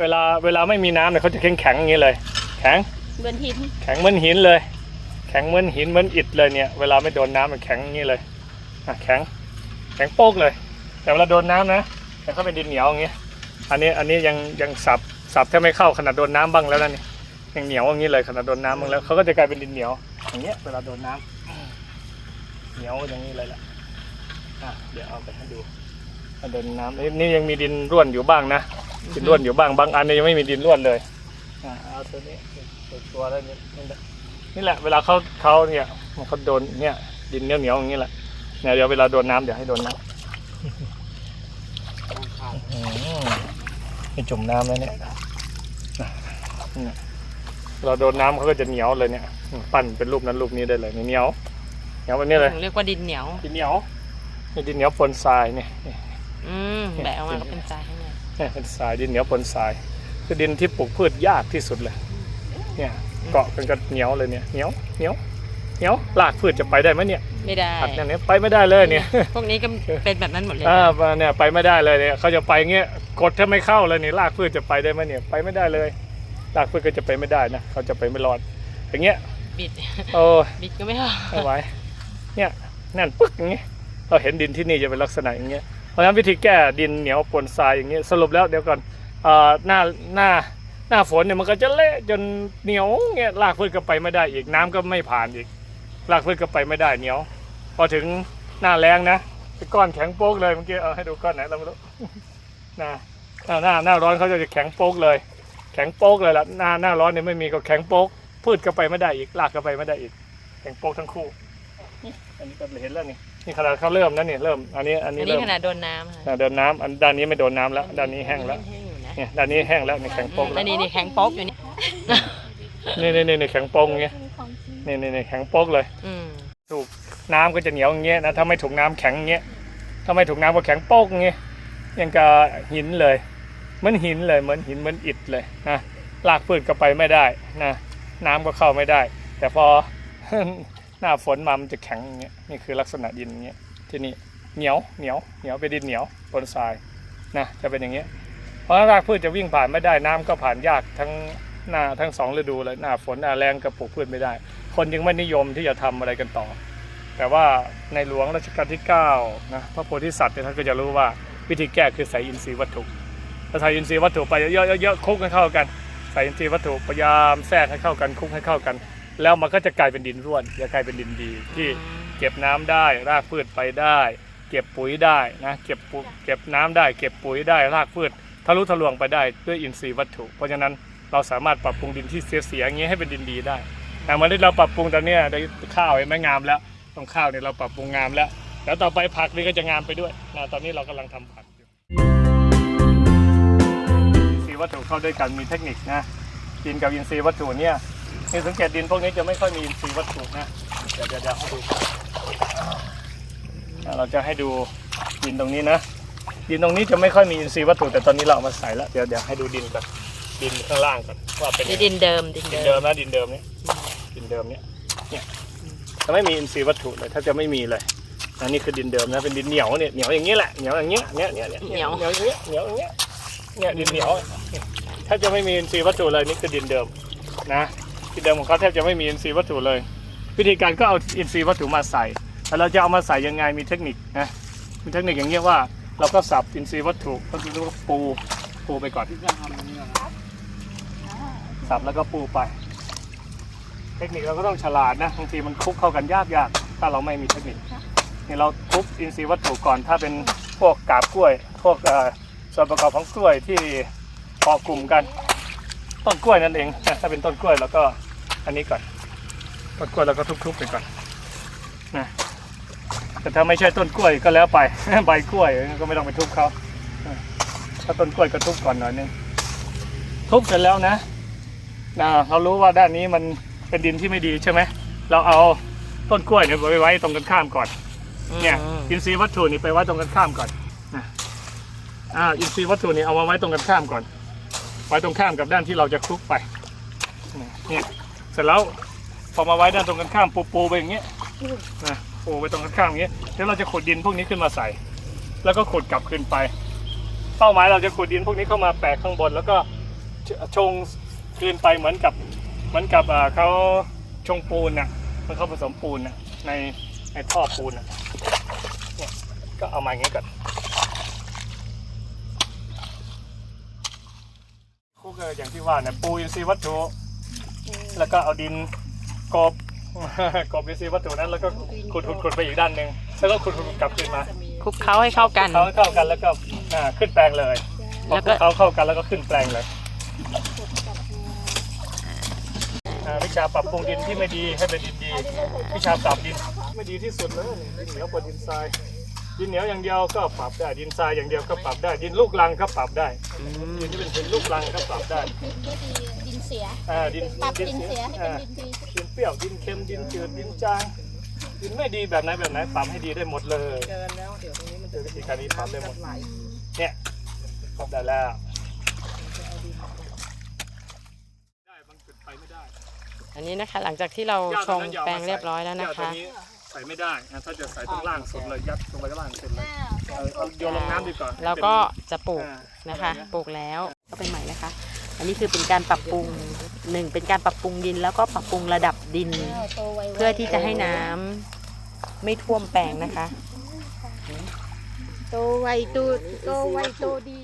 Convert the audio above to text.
เวลาเวลาไม่มีน้ำเนี่ยเขาจะแข็งแข็งๆอย่างนี้เลย แข็งเบือนหินแข็งเหมือนหินเลย แข็งเหมือนหินเหมือนอิฐเลยเนี่ยเวลาไม่โดนน้ำมันแข็งอย่างนี้เลยอะแข็งแข็งโป๊กเลย แต่เวลาโดนน้ำนะแต่เขาเป็นดินเหนียวอย่างเงี้ยอันนี้อันนี้ยังยังสับสับแทบไม่เข้าขนาดโดนน้ำบ้างแล้วนะนี่ยังเหนียวอย่างนี้เลยขนาดโดนน้ำบ้างแล้วเขาก็จะกลายเป็นดินเหนียวอย่างเงี้ยเวลาโดนน้ำเหนียวอย่างนี้เลยแหละอะเดี๋ยวเอาไปให้ดู ถ้าโดนน้ำนี่นี่ยังมีดินร่วนอยู่บ้างนะดินร่วนอยู่บ้างบางอันเนี่ยยังไม่มีดินร่วนเลยอะเอาตัวนี้ตัวตัวแล้วนี่นี่แหละนี่แหละเวลาเขาเขาเนี่ยมันเขาโดนเนี่ย ดินเหนียวเหนียวๆอย่างนี้แหละเนี่ยเดี๋ยวเวลาโดนน้ำเดี๋ยวให้โดนน้ำอืมให้จุ่มน้ำแล้วเนี่ยเนี่ยเราโดนน้ำเขาก็จะเหนียวเลยเนี่ย ปั้นเป็นรูปนั้นรูปนี้ได้เลยเหนียวเหนียวแบบนี้เลยเรียกว่าดินเหนียวดินเหนียวนี่ดินเหนียวปนทรายเนี่ย อืมแบะออกมาก็เป็นทรายข้างในเนี่ยเป็นทรายดินเหนียวปนทรายคือดินที่ปลูกพืชยากที่สุดเลย เนี่ยเกาะกันก็เหนียวเลยเนี่ยเหนียวเหนียวเหนียวรากพืชจะไปได้ไหมเนี่ยไม่ได้ผักอย่างนี้ไปไม่ได้เลยเนี่ยพวกนี้ก็เป็นแบบนั้นหมดเลยอ่าเนี่ยไปไม่ได้เลยเนี่ยเขาจะไปเงี้ยกดถ้าไม่เข้าเลยเนี่ยรากพืชจะไปได้ไหมเนี่ยไปไม่ได้เลยรากพืชก็จะไปไม่ได้นะเขาจะไปไม่รอดอย่างเงี้ยบิดโอ้บิดก็ไม่พอไม่ไหวเนี่ยแน่นปึ๊กอย่างเงี้ยเราเห็นดินที่นี่จะเป็นลักษณะอย่างเงี้ย เพราะฉะนั้นวิธีแก้ดินเหนียวปนทรายอย่างเงี้ยสรุปแล้วเดี๋ยวก่อนเอ่อหน้าหน้าหน้าฝนเนี่ยมันก็จะเละจนเหนียวเงี้ยรากพืชก็ไปไม่ได้อีกน้ำก็ไม่ผ่านอีกรากพืชก็ไปไม่ได้เหนียว พอถึงหน้าแรงนะเป็นก้อนแข็งโป๊กเลยเมื่อกี้เอาให้ดูก้อนไหนเราไม่รู้นะหน้าหน้าหน้าร้อนเขาจะแข็งโป๊กเลย แข็งโป๊กเลยล่ะหน้าหน้าร้อนเนี่ยไม่มีก็แข็งโป๊กพืชก็ไปไม่ได้อีกรากก็ไปไม่ได้อีก แข็งโป๊กทั้งคู่นี่อันนี้ก็เห็นแล้วนี่ นี่ขนาดเขาเริ่มนะนี่เริ่มอันนี้อันนี้อันนี้เริ่มขนาดโดนน้ำค่ะ อ่าเดินน้ำอันด้านนี้ไม่โดนน้ำแล้วด้านนี้แห้งแล้วห้งๆอยู่นะเนี่ยด้านนี้แห้งแล้วนี่แข็งโป๊กแล้อัวนนี้นี่แข็งโป๊กอยู่นี่ นี่นี่นี่นี่แข็งโป๊กอย่างเงี้ยนี่นี่นี่แข็งโป๊กเลย อืม ถูกน้ำก็จะเหนียวอย่างเงี้ยนะถ้าไม่ถูกน้ำแข็งอย่างเงี้ยถ้าไม่ถูกน้ำก็แข็งโป๊กอย่างเงี้ยยังกับหินเลยเหมือนหินเลยเหมือนหินเหมือนอิฐเลยนะลากพืชก็ไปไม่ได้นะน้ำก็เข้าไม่ได้ แต่พอ หน้าฝนมามันจะแข็งอย่างเงี้ยนี่คือลักษณะดินอย่างเงี้ยที่นี่เหนียวเหนียวเหนียวเป็นดินเหนียวบนทรายนะจะเป็นอย่างเงี้ยเพราะรากพืชจะวิ่งผ่านไม่ได้น้ำก็ผ่านยากทั้งหน้าทั้งสองฤดูเลยหน้าฝนหน้าแรงก็ปลูกพืชไม่ได้ คนยังไม่นิยมที่จะทำอะไรกันต่อ แต่ว่าในหลวงรัชกาลที่9นะพระโพธิสัตว์ท่านก็จะรู้ว่าวิธีแก้คือใส่อินทรีย์วัตถุถ้าใส่อินทรีย์วัตถุไปเยอะๆเยอะๆคุกให้เข้ากัน ใส่อินทรีย์วัตถุพยายามแทรกให้เข้ากันคุกให้เข้ากัน แล้วมันก็จะกลายเป็นดินร่วนจะกลายเป็นดินดี ที่เก็บน้ำได้ รากพืชไปได้ เก็บปุ๋ยได้นะเก็บเก็บน้ำได้ เก็บปุ๋ยได้รากพืชทะลุทะลวงไปได้ด้วยอินทรีย์วัตถุ เพราะฉะนั้นเราสามารถปรับปรุงดินที่เสียๆอย่างนี้ให้เป็นดินดีได้แต่เมื่อที่เราปรับปรุงตอนนี้ได้ข้าวเห็นไหมงามแล้วตรงข้าวเนี่ยเราปรับปรุงงามแล้วแล้วต่อไปผักนี่ก็จะงามไปด้วยนะตอนนี้เรากำลังทำผักอยู่อินทรีย์วัตถุเข้าด้วยกันมีเทคนิคนะดินกับอินทรีย์วัตถุเนี่ย นี่สังเกตดินพวกนี้จะไม่ค่อยมีอินทรีย์วัตถุนะ เดี๋ยวเดี๋ยวเดี๋ยวให้ดูอะเราจะให้ดูดินตรงนี้นะ ดินตรงนี้จะไม่ค่อยมีอินทรีย์วัตถุแต่ตอนนี้เราเอามาใส่แล้ว เดี๋ยวเดี๋ยวให้ดูดินก่อน ดินข้างล่างก่อนว่าเป็นยังนี่ไงดินเดิมดินดินเดิเดิมมนะดินเดิมเนี่ยดินเดิมเนี่ยเนี่ยจะไม่มีอินทรีย์วัตถุเลยถ้าจะไม่มีเลยอันนี้คือดินเดิมนะเป็นดินเหนียวเนี่ยเหนียวอย่างนี้แหละเหนียวอย่างเงี้ยเนี่ยเนี่ยเนี่ยเหนียวเหนียวอย่างเงี้ยเหนียวอย่างเงี้ยเนี่ยดินเหนียวเนี่ยถ้าจะไม่มีอินทรีย์วัตถุเลยนี่คือดินเดิมนะดิน เดิมของเขาแทบจะไม่มีอินทรีย์วัตถุเลย วิธีการก็เอาอินทรีย์วัตถุมาใส่แล้วเราจะเอามาใส่ยังไงมีเทคนิคนะมีเทคนิคอย่างเงี้ยว่า เราก็สับอินทรีย์วัตถุก็คือปูปูไปก่อนสับแล้วก็ปูไป เทคนิคเราก็ต้องฉลาดนะบางทีมันคลุกเข้ากันยากยากถ้าเราไม่มีเทคนิคนี่เราคลุกอินทรีย์วัตถุก่อน ถ้าเป็นพวกกาบกล้วย พวกส่วนประกอบของกล้วยที่พอกลุ่มกัน ต้นกล้วยนั่นเองถ้าเป็นต้นกล้วยเราก็ อันนี้ก่อนต้นกล้วยเราก็ทุบๆไปก่อนนะแต่ถ้าไม่ใช่ต้นกล้วยก็แล้วไป ใบกล้วยก็ไม่ต้องไปทุบเขาถ้าต้นกล้วยก็ทุบก่อนหน่อยนึงทุบเสร็จแล้วนะนะเรารู้ว่าด้านนี้มันเป็นดินที่ไม่ดีใช่ไหมเราเอาต้นกล้วยเนี่ยไปไว้ตรงกันข้ามก่อน เนี่ยอืมอินทรีย์วัตถุนี่ไปไว้ตรงกันข้ามก่อนนะอ่าอินทรีย์วัตถุนี่เอามาไว้ตรงกันข้ามก่อน ไว้ตรงข้ามกับด้านที่เราจะคลุกไปเนี่ย เสร็จแล้วพอมาไว้ด้านตรงกันข้ามปูปูไปอย่างเงี้ยนะปูไปตรงกันข้ามอย่างเงี้ยแล้วเราจะขุดดินพวกนี้ขึ้นมาใส่ แล้วก็ขุดกลับขึ้นไป เป้าหมายเราจะขุดดินพวกนี้เข้ามาแปะข้างบน แล้วก็ชงคืนไปเหมือนกับเหมือนกับเขาชงปูนน่ะมันเข้าผสมปูนน่ะในในท่อปูนน่ะเนี่ยก็เอามาอย่างนี้ก่อนคุกก็อย่างที่ว่าเนี่ยปูอินทรีย์วัตถุ แล้วก็เอาดินกบกบอินทรีย์วัตถุนั้นแล้วก็ขุดขุดขุดไปอีกด้านหนึ่งแล้วก็ขุดขุดขุดกลับขึ้นมาคลุกเคล้าให้เข้ากันเขาให้เข้ากันแล้วก็อ่าขึ้นแปลงเลยพอแล้วก็เขาเข้ากันแล้วก็ขึ้นแปลงเลยอ่าวิชาปรับปรุงดินที่ไม่ดีให้เป็นดินดี วิชาปรับดินไม่ดีที่สุดเลยดินเหนียวกว่าดินทรายดินเหนียวอย่างเดียวก็ปรับได้ดินทรายอย่างเดียวก็ปรับได้ ดินลูกรังก็ปรับได้อืมดินที่เป็นดินลูกรังก็ปรับได้ดินที่ดีดิน เสียอ่าดินปรับดินดินเสียให้อ่าเป็นดินดีดินเปรี้ยวดินเค็มดินจืดดินจางดินไม่ดีแบบไหนแบบไหนปรับให้ดีได้หมดเลย เกินแล้วเดี๋ยวตรงนี้มันเจอวิธีการนี้ปรับได้หมดไหลเนี่ยปรับได้แล้วได้บางจุดไปไม่ได้อันนี้นะคะ หลังจากที่เราชงแปลงเรียบร้อยแล้วนะแก้วตัวคะ นี้ใส่ไม่ได้นะถ้าจะใส่ตรงล่างสุดเลยยัดลงไปข้างล่างสุดเลยเอาเอาโยนลงน้ำดีกว่าแล้วก็จะปลูกอ่านะคะ ปลูกแล้วก็เป็นใหม่นะคะ อันนี้คือเป็นการปรับปรุงหนึ่งเป็นการปรับปรุงดินแล้วก็ปรับปรุงระดับดิน เพื่อที่จะให้น้ำไม่ท่วมแปลงนะคะ โตไวโตโตไวโตดี